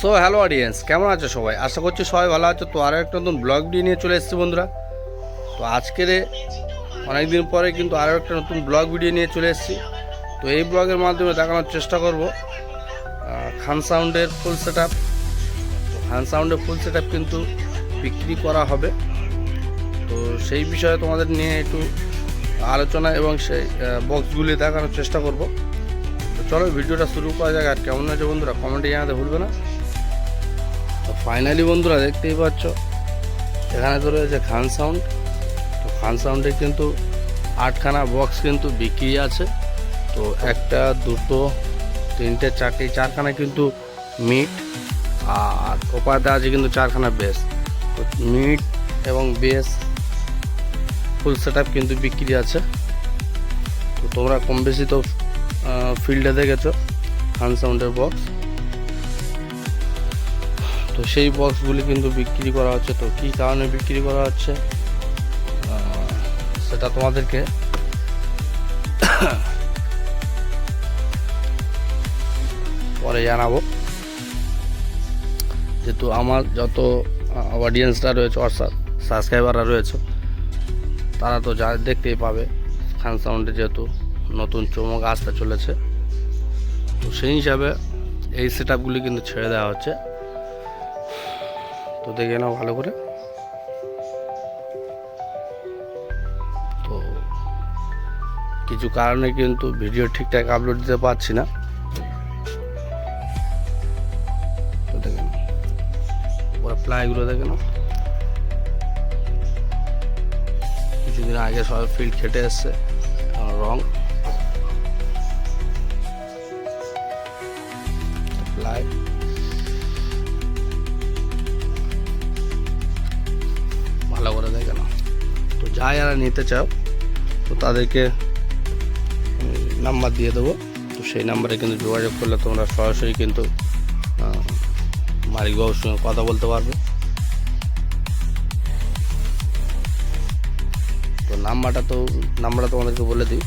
So hello audience, কেমন আছো সবাই? আশা করছি সবাই ভালো আছো। তো আরও একটা নতুন ব্লগ ভিডিও নিয়ে চলে এসেছি বন্ধুরা। তো আজকের অনেক দিন পরে কিন্তু আরও একটা নতুন ব্লগ ভিডিও নিয়ে চলে এসেছি। তো এই ব্লগের মাধ্যমে দেখানোর চেষ্টা করব। খান সাউন্ডের ফুল সেট আপ খান সাউন্ডের ফুল সেট কিন্তু বিক্রি করা হবে। তো সেই বিষয়ে তোমাদের নিয়ে একটু আলোচনা এবং সেই বক্সগুলি দেখানোর চেষ্টা করব। তো চলো ভিডিওটা শুরু করা যাক। আর কেমন আছে বন্ধুরা? কমেন্টে জানাতে ভুলবে না। তো ফাইনালি বন্ধুরা দেখতেই পাচ্ছ, এখানে তো রয়েছে খান সাউন্ড তো খান সাউন্ডে কিন্তু আটখানা বক্স কিন্তু বিক্রি আছে। তো একটা, দুটো, তিনটে, চারটে, চারখানা কিন্তু মিট আর ওপাতে আছে কিন্তু চারখানা বেস। তো মিট এবং বেস ফুল সেট কিন্তু বিক্রি আছে। তো তোমরা কম বেশি তো ফিল্ডে দেখেছ, খান সাউন্ডের বক্স তো সেই বক্সগুলি কিন্তু বিক্রি করা হচ্ছে। তো কী কারণে বিক্রি করা হচ্ছে? সেটা তোমাদেরকে পরে জানাব। যেহেতু আমার যত অডিয়েন্সরা রয়েছে অর্থাৎ সাবস্ক্রাইবাররা রয়েছে, তারা তো যা দেখতেই পাবে। খান সাউন্ডে যেহেতু নতুন চমক আসতে চলেছে। তো সেই হিসাবে এই সেট আপগুলি কিন্তু ছেড়ে দেওয়া হচ্ছে। তো দেখে নাও ভালো করে। তো কিছু কারণে কিন্তু ভিডিও ঠিকঠাক আপলোড দিতে পারছি না। প্লাইগুলো দেখে নাও। কিছুদিন আগে সবাই ফিল্ড খেটে এসছে। রং। যা যারা নিতে চাও, তো তাদেরকে নাম্বার দিয়ে দেবো। তো সেই নাম্বারে কিন্তু যোগাযোগ করলে তোমরা সরাসরি কিন্তু মালিকবাবুর সঙ্গে কথা বলতে পারবে। তো নাম্বারটা তো, নাম্বারটা তোমাদেরকে বলে দিই।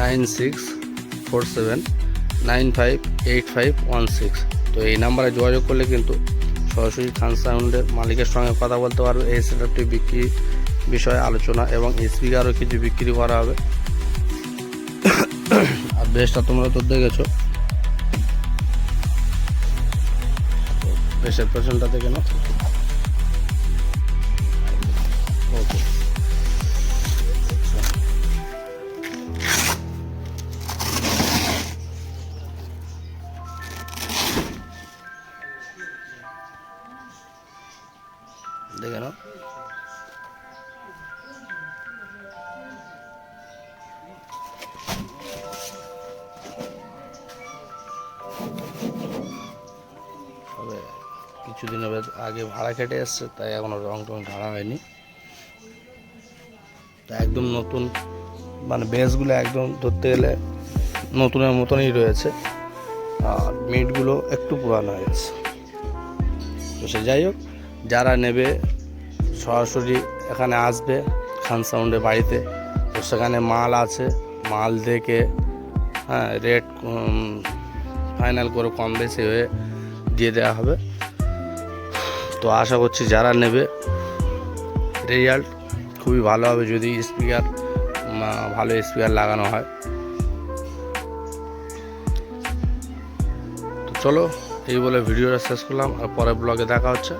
Nine six four seven, nine five eight five one six. তো এই নাম্বারে যোগাযোগ করলে কিন্তু সরাসরি খান সাউন্ডের মালিকের সঙ্গে কথা বলতে পারবে। এই সেটআপটি বিক্রি বিষয়ে আলোচনা এবং স্পিকারও কিছু বিক্রি করা হবে। আর বেশটা তোমরা তো দেখেছ। বেশের পেছনটা দেখে না ওকে। দেখে নাও। তবে কিছুদিন আগে ভাড়া কেটে এসছে, তাই এখনও রং টং ঢালা হয়নি। তা একদম নতুন মানে বেসগুলো একদম ধরতে গেলে নতুনের মতনই রয়েছে, আর মিটগুলো একটু পুরানো হয়ে গেছে। তো সে যাই হোক যারা নেবে সরাসরি এখানে আসবে খান সাউন্ডের বাড়িতে। তো সেখানে মাল আছে, মাল দেখে হ্যাঁ রেট ফাইনাল করে কম বেশি হয়ে দিয়ে দেওয়া হবে। তো আশা করছি যারা নেবে রেজাল্ট খুবই ভালো হবে যদি স্পিকার ভালো স্পিকার লাগানো হয়। তো চলো, এই বলে ভিডিওটা শেষ করলাম, আর পরের ব্লগে দেখা হচ্ছে।